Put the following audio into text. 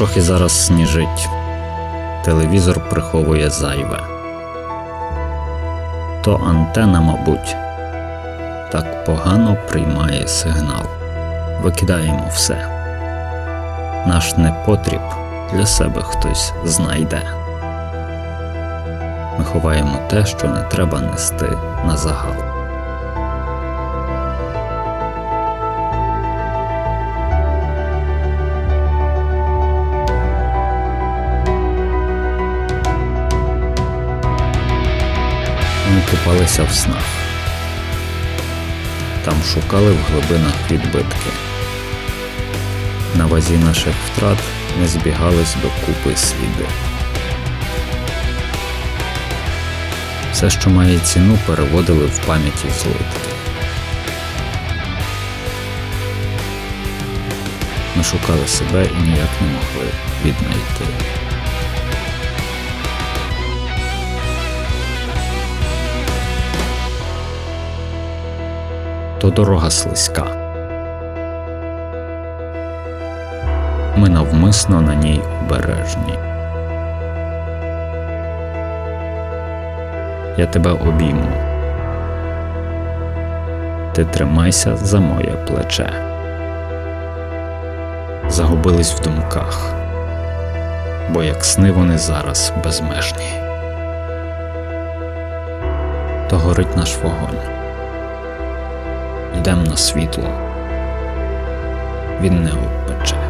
Трохи зараз сніжить. Телевізор приховує зайве. То антена, мабуть, так погано приймає сигнал. Викидаємо все. Наш непотріб для себе хтось знайде. Ми ховаємо те, що не треба нести на загал. Ми купалися в снах. Там шукали в глибинах відбитки. На вазі наших втрат не збігались до купи сліди. Все, що має ціну, переводили в пам'яті злитки. Ми шукали себе і ніяк не могли віднайти. То дорога слизька. Ми навмисно на ній обережні. Я тебе обійму. Ти тримайся за моє плече. Загубились в думках, бо як сни вони зараз безмежні. То горить наш вогонь денне світло. Він не обпече.